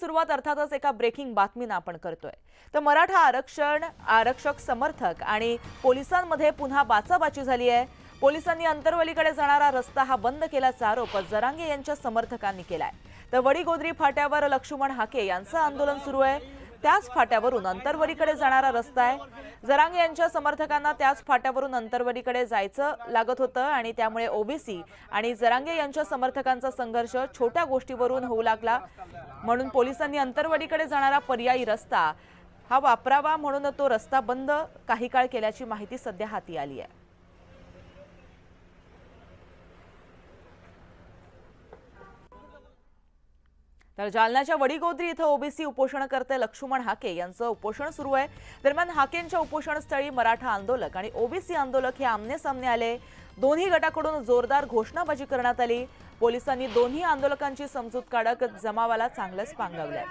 सुरुवात अर्थातच एका ब्रेकिंग बातमीनं आपण करतोय. तर मराठा आरक्षण आरक्षक समर्थक आणि पोलिसांमध्ये पुन्हा बाचाबाची झाली आहे पोलिसांनी अंतरवलीकडे जाणारा रस्ता हा बंद केल्याचा आरोप जरांगे यांच्या समर्थकांनी केलाय. तर वडीगोद्री फाट्यावर लक्ष्मण हाके यांचं आंदोलन सुरू आहे. त्याच फाट्यावरून अंतरवलीकडे जाणारा रस्ता आहे. जरांगे यांच्या समर्थकांना त्याच फाट्यावरून अंतरवलीकडे जायचं लागत होतं आणि त्यामुळे ओबीसी आणि जरांगे यांच्या समर्थकांचा संघर्ष छोट्या गोष्टीवरून होऊ लागला. म्हणून पोलिसांनी अंतरवडीकडे जाणारा पर्यायी रस्ता हा वापरावा म्हणून तो रस्ता बंद काही काळ केल्याची माहिती सध्या हाती आली आहे. तर जालन्याच्या वडीगोद्री इथं ओबीसी उपोषणकर्ते लक्ष्मण हाके यांचं उपोषण सुरू आहे. दरम्यान हाकेंच्या उपोषणस्थळी मराठा आंदोलक आणि ओबीसी आंदोलक हे आमने सामने आले. दोन्ही गटाकडून जोरदार घोषणाबाजी करण्यात आली. पोलिसांनी दोन्ही आंदोलकांची समजूत काढत जमावाला चांगलंच पांगवलंय.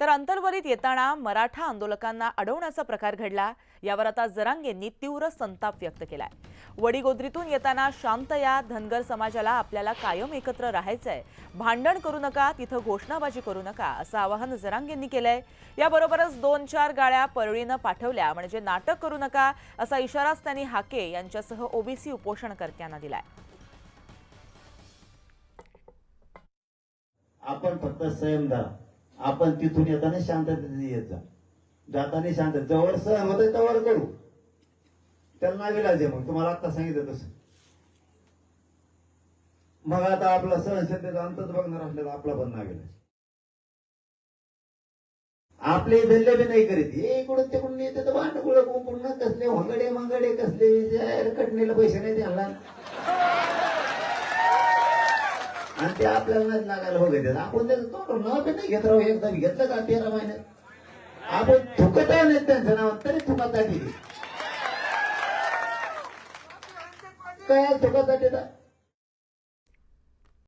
तर अंतर्वलीत येताना मराठा आंदोलकांना अडवण्याचा प्रकार घडला. यावर आता जरांगेंनी तीव्र संताप व्यक्त केलाय. वडीगोद्रीतून येताना शांत या धनगर समाजाला आपल्याला कायम एकत्र राहायचंय. भांडण करू नका तिथं घोषणाबाजी करू नका असं आवाहन जरांगेंनी केलंय. याबरोबरच दोन चार गाड्या परळीनं पाठवल्या म्हणजे नाटक करू नका असा इशाराच त्यांनी हाके यांच्यासह ओबीसी उपोषणकर्त्यांना दिलाय. आपण फक्त संयम धरा. आपण तिथून येताना शांततेने येत जा. जाताना शांत जवळ सहन होते तवर करू. त्याला नाही विलाज आहे मग. तुम्हाला आता सांगितलं तसं. मग आता आपला सहनशीलतेचा अंतच बघणार असलेला आपला पण नावेल आपले धंदे बी नाही करीत. हे इकडून तिकडून येते तर भांडगुळ कुंकुण कसले वांगडे मंगडे कसले कटणीला पैसे नाही द्यायला आणि ते आपल्याला लागायला बघत आपण त्याचं तोंड नाव नाही घेत राहू. एकदा घेतलं का तेरा महिन्यात आपण थुकत नाही त्यांचं नाव तरी थुकत दिली काय थुकत